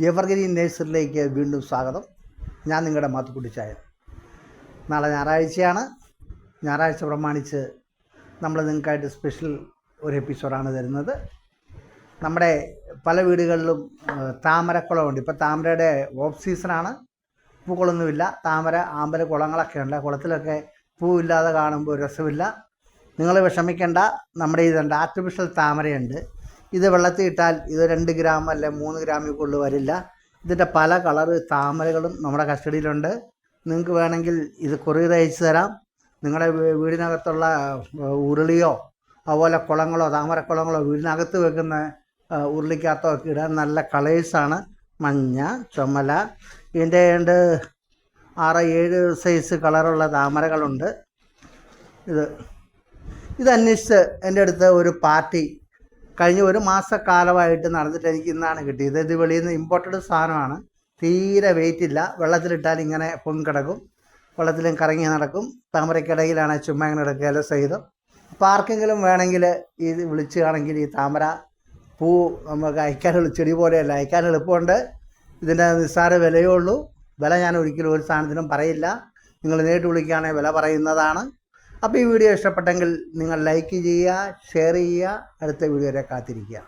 Evergreen നേഴ്സറിലേക്ക് വീണ്ടും സ്വാഗതം. ഞാൻ നിങ്ങളുടെ മാത്തുക്കുട്ടിച്ചായ നാളെ ഞായറാഴ്ചയാണ്. ഞായറാഴ്ച പ്രമാണിച്ച് നമ്മൾ നിങ്ങൾക്കായിട്ട് സ്പെഷ്യൽ ഒരു എപ്പിസോഡാണ് തരുന്നത്. നമ്മുടെ പല വീടുകളിലും താമരക്കുളമുണ്ട്. ഇപ്പോൾ താമരയുടെ ഓഫ് സീസണാണ്. പൂക്കളൊന്നുമില്ല. താമര ആമ്പല കുളങ്ങളൊക്കെ ഉണ്ട്. കുളത്തിലൊക്കെ പൂവില്ലാതെ കാണുമ്പോൾ രസമില്ല. നിങ്ങൾ വിഷമിക്കേണ്ട. നമ്മുടെ ഇതുണ്ട് ആർട്ടിഫിഷ്യൽ താമരയുണ്ട്. ഇത് വെള്ളത്തിൽ ഇട്ടാൽ ഇത് രണ്ട് ഗ്രാം അല്ലെ മൂന്ന് ഗ്രാമിൽ കൂടുതൽ വരില്ല. ഇതിന്റെ പല കളറ് താമരകളും നമ്മുടെ കസ്റ്റഡിയിലുണ്ട്. നിങ്ങൾക്ക് വേണമെങ്കിൽ ഇത് കൊറിയർ അയച്ചു തരാം. നിങ്ങളുടെ വീടിനകത്തുള്ള ഉരുളിയോ അതുപോലെ കുളങ്ങളോ താമരക്കുളങ്ങളോ വീടിനകത്ത് വെക്കുന്ന ഉരുളിക്കകത്തോ ഒക്കെ ഇടാൻ നല്ല കളേഴ്സാണ് മഞ്ഞ ചുമല ഇതിന്റെ ഉണ്ട് ആറ് ഏഴ് സൈസ് കളറുള്ള താമരകളുണ്ട്. ഇത് ഇത് അന്വേഷിച്ച് എന്റെ അടുത്ത് ഒരു പാർട്ടി കഴിഞ്ഞ ഒരു മാസക്കാലമായിട്ട് നടന്നിട്ട് എനിക്ക് ഇന്നാണ് കിട്ടിയത്. ഇത് വെളിയിൽ നിന്ന് ഇമ്പോർട്ടഡ് സാധനമാണ്. തീരെ വെയിറ്റ് ഇല്ല. വെള്ളത്തിലിട്ടാൽ ഇങ്ങനെ പൊങ്ങിക്കിടക്കും വെള്ളത്തിലും കറങ്ങി നടക്കും. താമരക്കിടയിലാണ് ചുമ്മാ ഇങ്ങനെ കിടക്കുക സഹിതം അപ്പോൾ ആർക്കെങ്കിലും വേണമെങ്കിൽ ഇത് വിളിച്ചുകയാണെങ്കിൽ ഈ താമര പൂ നമുക്ക് അയക്കാൻ ചെടി പോലെയല്ല അയക്കാൻ എളുപ്പമുണ്ട്. ഇതിന്റെ നിസ്സാര വിലയേ ഉള്ളൂ. വില ഞാൻ ഒരിക്കലും ഒരു സാധനത്തിനും പറയില്ല. നിങ്ങൾ നേരിട്ട് വിളിക്കുകയാണെങ്കിൽ വില പറയുന്നതാണ്. അപ്പോൾ ഈ വീഡിയോ ഇഷ്ടപ്പെട്ടെങ്കിൽ നിങ്ങൾ ലൈക്ക് ചെയ്യുക ഷെയർ ചെയ്യുക അടുത്ത വീഡിയോ വരെ കാത്തിരിക്കുക.